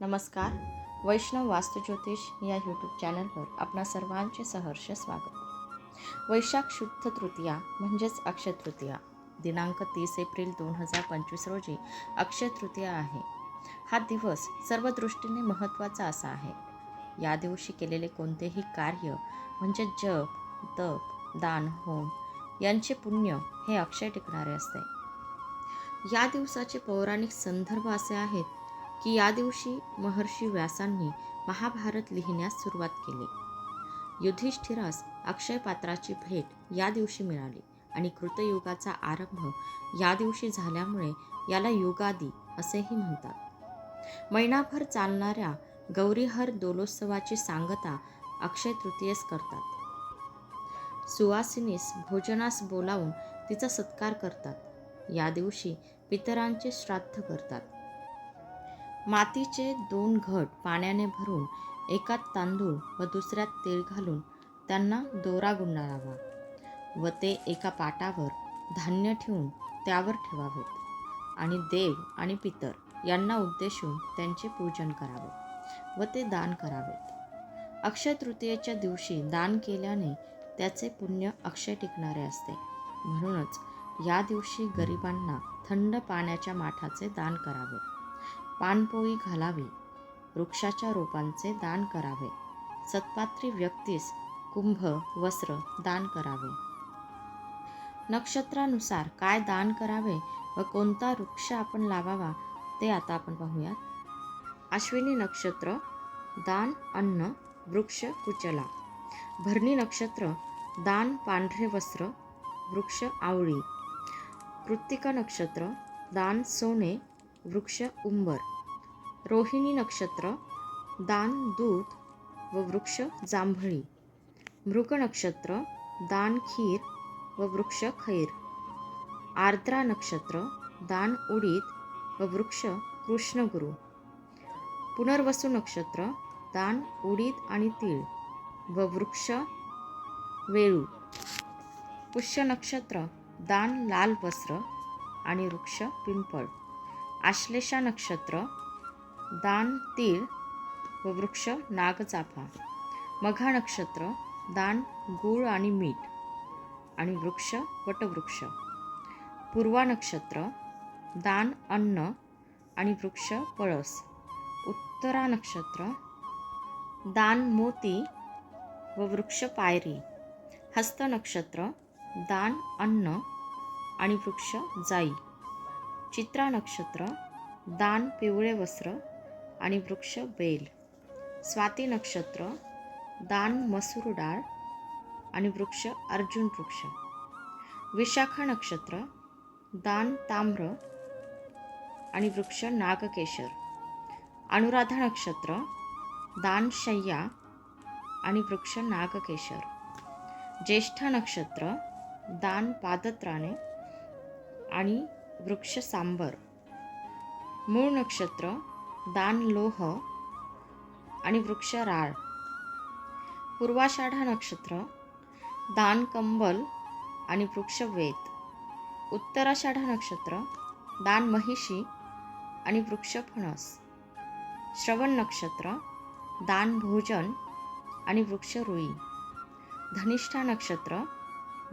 नमस्कार वैष्णव वास्तुज्योतिष या यूट्यूब चॅनलवर आपणा सर्वांचे सहर्ष स्वागत. वैशाख शुद्ध तृतीया म्हणजेच अक्षय तृतीया दिनांक तीस एप्रिल दोन हजार पंचवीस रोजी अक्षय तृतीया आहे. हा दिवस सर्व दृष्टीने महत्त्वाचा असा आहे. या दिवशी केलेले कोणतेही कार्य म्हणजे जप तप दान होम यांचे पुण्य हे अक्षय टिकणारे असते. या दिवसाचे पौराणिक संदर्भ असे आहेत की या दिवशी महर्षी व्यासांनी महाभारत लिहिण्यास सुरुवात केली. युधिष्ठिरास अक्षय पात्राची भेट या दिवशी मिळाली आणि कृतयुगाचा आरंभ या दिवशी झाल्यामुळे याला युगादी असेही म्हणतात. महिनाभर चालणाऱ्या गौरीहर दोलोत्सवाची सांगता अक्षय तृतीयेस करतात. सुवासिनीस भोजनास बोलावून तिचा सत्कार करतात. या दिवशी पितरांचे श्राद्ध करतात. मातीचे दोन घट पाण्याने भरून एकात तांदूळ व दुसऱ्यात तेल घालून त्यांना दोरा गुंडाळावा व ते एका पाटावर धान्य ठेवून त्यावर ठेवावेत आणि देव आणि पितर यांना उद्देशून त्यांचे पूजन करावे व ते दान करावेत अक्षय तृतीयेच्या दिवशी दान केल्याने त्याचे पुण्य अक्षय टिकणारे असते. म्हणूनच या दिवशी गरिबांना थंड पाण्याच्या माठाचे दान करावे. पानपोळी घालावी. वृक्षाच्या रोपांचे दान करावे. सत्पात्री व्यक्तीस कुंभ वस्त्र दान करावे. नक्षत्रानुसार काय दान करावे व कोणता वृक्ष आपण लावावा ते आता आपण पाहूयात. अश्विनी नक्षत्र दान अन्न वृक्ष कुचला. भरणी नक्षत्र दान पांढरे वस्त्र वृक्ष आवळी. कृत्तिका नक्षत्र दान सोने वृक्ष उंबर. रोहिणी नक्षत्र दान दूध व वृक्ष जांभळी. मृग नक्षत्र दान खीर व वृक्ष खैर. आर्द्रा नक्षत्र दान उडीद व वृक्ष कृष्णगुरू. पुनर्वसू नक्षत्र दान उडीद आणि तीळ व वृक्ष वेळू. पुष्य नक्षत्र दान लाल वस्त्र आणि वृक्ष पिंपळ. आश्लेषा नक्षत्र दान तीळ व वृक्ष नागचाफा. मघा नक्षत्र दान गूळ आणि मीठ आणि वृक्ष वटवृक्ष. पूर्वा नक्षत्र दान अन्न आणि वृक्ष पळस. उत्तरा नक्षत्र दान मोती व वृक्ष पायरी. हस्त नक्षत्र दान अन्न आणि वृक्ष जाई. चित्रा नक्षत्र दान पिवळे वस्त्र आणि वृक्ष बेल. स्वाती नक्षत्र दान मसूर डाळ आणि वृक्ष अर्जुन वृक्ष. विशाखा नक्षत्र दान ताम्र आणि वृक्ष नागकेशर. अनुराधा नक्षत्र दान शय्या आणि वृक्ष नागकेशर. ज्येष्ठा नक्षत्र दान पादत्राणे आणि वृक्ष सांबर. मूळ नक्षत्र दान लोह आणि वृक्ष राळ. पूर्वाषाढा नक्षत्र दान कंबल आणि वृक्ष वेत उत्तराषाढा नक्षत्र दान महिषी आणि वृक्ष फणस. श्रवण नक्षत्र दान भोजन आणि वृक्ष रुई. धनिष्ठा नक्षत्र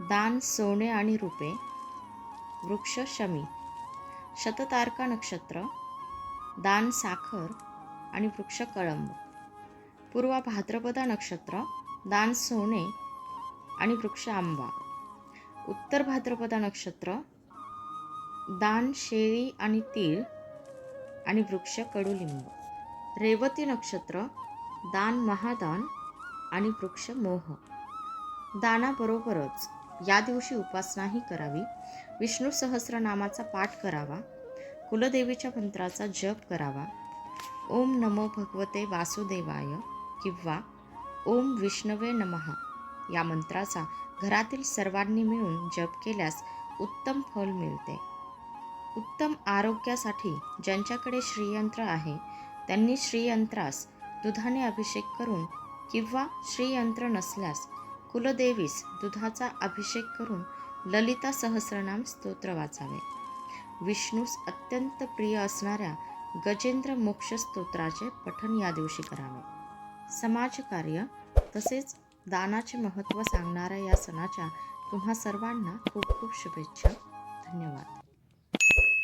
दान सोने आणि रुपे. वृक्ष शमी शततारका नक्षत्र दान साखर आणि वृक्ष कळंब. पूर्वा भाद्रपदा नक्षत्र दान सोने आणि वृक्ष आंबा. उत्तर भाद्रपदा नक्षत्र दान शेळी आणि तीळ आणि वृक्ष कडुलिंब. रेवती नक्षत्र दान महादान आणि वृक्ष मोह. दानाबरोबरच या दिवशी उपासनाही करावी. विष्णू सहस्रनामाचा पाठ करावा. कुलदेवीच्या मंत्राचा जप करावा. ओम नमो भगवते वासुदेवाय किंवा ओम विष्णवे नमः या मंत्राचा घरातील सर्वांनी मिळून जप केल्यास उत्तम फल मिळते. उत्तम आरोग्यासाठी ज्यांच्याकडे श्रीयंत्र आहे त्यांनी श्रीयंत्रास दुधाने अभिषेक करून किंवा श्रीयंत्र नसल्यास कुलदेवीस दुधाचा अभिषेक करून ललिता सहस्रनाम स्तोत्र वाचावे. विष्णूस अत्यंत प्रिय असणाऱ्या गजेंद्र मोक्ष स्तोत्राचे पठण या दिवशी करावे. समाजकार्य तसेच दानाचे महत्त्व सांगणाऱ्या या सणाच्या तुम्हा सर्वांना खूप खूप शुभेच्छा. धन्यवाद.